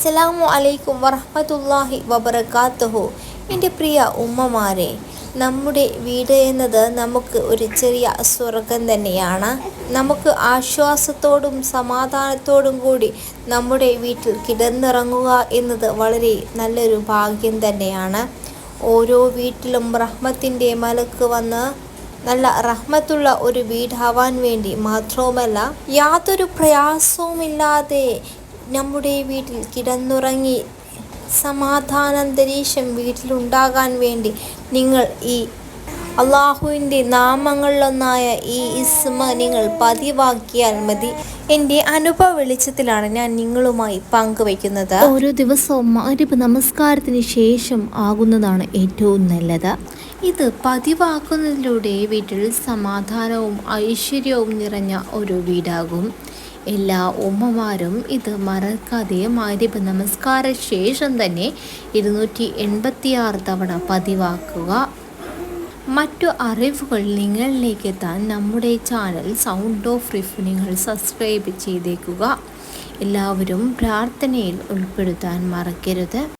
അസ്സലാമു അലൈക്കും വറഹ്മത്തുള്ളാഹി വബറകാതുഹു എന്റെ പ്രിയ ഉമ്മമാരെ നമ്മുടെ വീട് എന്നത് നമുക്ക് ഒരു ചെറിയ സ്വർഗം തന്നെയാണ്. നമുക്ക് ആശ്വാസത്തോടും സമാധാനത്തോടും കൂടി നമ്മുടെ വീട്ടിൽ കിടന്നിറങ്ങുക എന്നത് വളരെ നല്ലൊരു ഭാഗ്യം തന്നെയാണ്. ഓരോ വീട്ടിലും റഹ്മത്തിന്റെ മലക്ക് വന്ന് നല്ല റഹ്മത്തുള്ള ഒരു വീടാവാൻ വേണ്ടി മാത്രവുമല്ല യാതൊരു പ്രയാസവുമില്ലാതെ നമ്മുടെ വീട്ടിൽ കിടന്നുറങ്ങി സമാധാനാന്തരീക്ഷം വീട്ടിലുണ്ടാകാൻ വേണ്ടി നിങ്ങൾ ഈ അള്ളാഹുവിന്റെ നാമങ്ങളിലൊന്നായ ഈ ഇസ്മ നിങ്ങൾ പതിവാക്കിയാൽ മതി. എന്റെ അനുഭവ വെളിച്ചത്തിലാണ് ഞാൻ നിങ്ങളുമായി പങ്കുവയ്ക്കുന്നത്. ഓരോ ദിവസവും മാരിപ്പ് നമസ്കാരത്തിന് ശേഷം ആകുന്നതാണ് ഏറ്റവും നല്ലത്. ഇത് പതിവാക്കുന്നതിലൂടെ വീട്ടിൽ സമാധാനവും ഐശ്വര്യവും നിറഞ്ഞ ഒരു വീടാകും. എല്ലാ ഉമ്മമാരും ഇത് മറക്കാതെ മാരിപ്പ് നമസ്കാര ശേഷം തന്നെ ഇരുന്നൂറ്റി എൺപത്തിയാറ് തവണ പതിവാക്കുക. മറ്റു അറിവുകൾ നിങ്ങളിലേക്ക് എത്താൻ നമ്മുടെ ചാനൽ സൗണ്ട് ഓഫ് റിഫ് നിങ്ങൾ സബ്സ്ക്രൈബ് ചെയ്തേക്കുക. എല്ലാവരും പ്രാർത്ഥനയിൽ ഉൾപ്പെടുത്താൻ മറക്കരുത്.